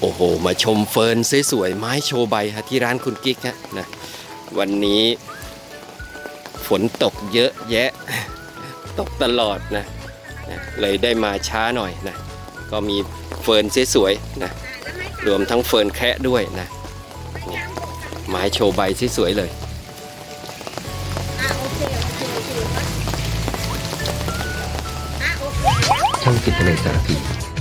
โอ้โห มาชมเฟิร์นสวยๆไม้โชว์ใบฮะที่ร้านคุณกิ๊กฮะนะวันนี้ฝนตกเยอะแยะ ตกตลอดนะนะเลยได้มาช้าหน่อยนะก็มีเฟิร์นสวยๆนะรวมทั้งเฟิร์นแคะด้วยนะนไม้โชว์ใบสวยๆเลยอ่อเคโอเคโอเคอะโอเคช่องจิตในสารพี่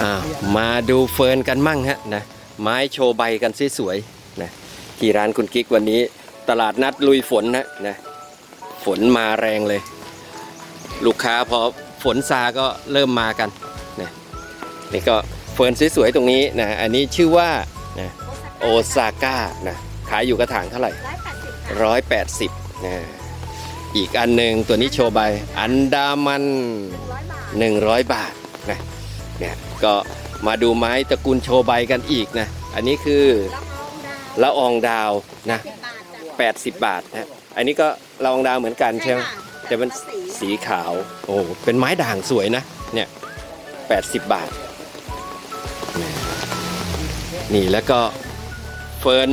อ่ามาดูเฟิร์นกันมั่งฮะนะไม้โชว์ใบกันสวยๆนะที่ร้านคุณกิ๊กวันนี้ ตลาดนัดลุยฝนนะนะฝนมาแรงเลย ลูกค้าพอฝนซาก็เริ่มมากันนะนี่ก็เฟิร์นสวยๆตรงนี้นะอันนี้ชื่อว่านะโอซาก้านะขายอยู่กระถางเท่าไหร่ร้อยแปดสิบค่ะร้อยแปดสิบนะอีกอันหนึ่งตัวนี้โชว์ใบ อันดามันหนึ่งร้อยบาท100บาทนะ เนี่ยก็มาดูไม้ตระกูลโชว์ใบกันอีกนะ อันนี้คือละอองดาวละอองดาวนะสิบบาทจ้ะ80 บาทนะอันนี้ก็ละอองดาวเหมือนกันใช่ไหมค่ะแต่มันสีสีขาว โอ้เป็นไม้ด่างสวยนะ เนี่ย80 บาทนะนี่แล้วก็เฟิร์น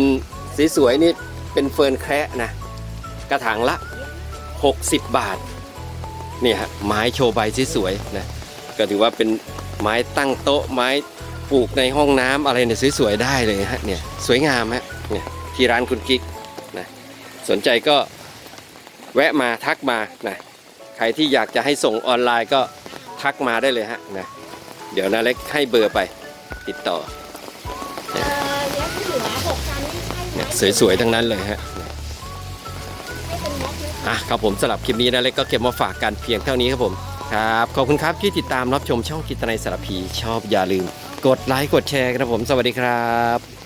สีสวยนี่เป็นเฟิร์นแคระนะ กระถางละ 60 บาท นี่ฮะไม้โชว์ใบสวยๆนะ ก็ถือว่าเป็น ไม้ตั้งโต๊ะไม้ปลูกในห้องน้ำอะไรเนี่ยสวยๆได้เลยฮะเนี่ยสวยงามฮะเนี่ยที่ร้านคุณกิ๊กนะสนใจก็แวะมาทักมานะใครที่อยากจะให้ส่งออนไลน์ก็ทักมาได้เลยฮะนะเดี๋ยวนาเล็กให้เบอร์ไปติดต่อเนี่ยสวยๆทั้งนั้นเลยฮะอะครับผมสำหรับคลิปนี้นะเล็กก็เก็บมาฝากกันเพียงเท่านี้ครับผม ครับ ขอบคุณครับที่ติดตามรับชมช่องกิตนายสารพี ชอบอย่าลืม กดไลค์กดแชร์ครับผม สวัสดีครับ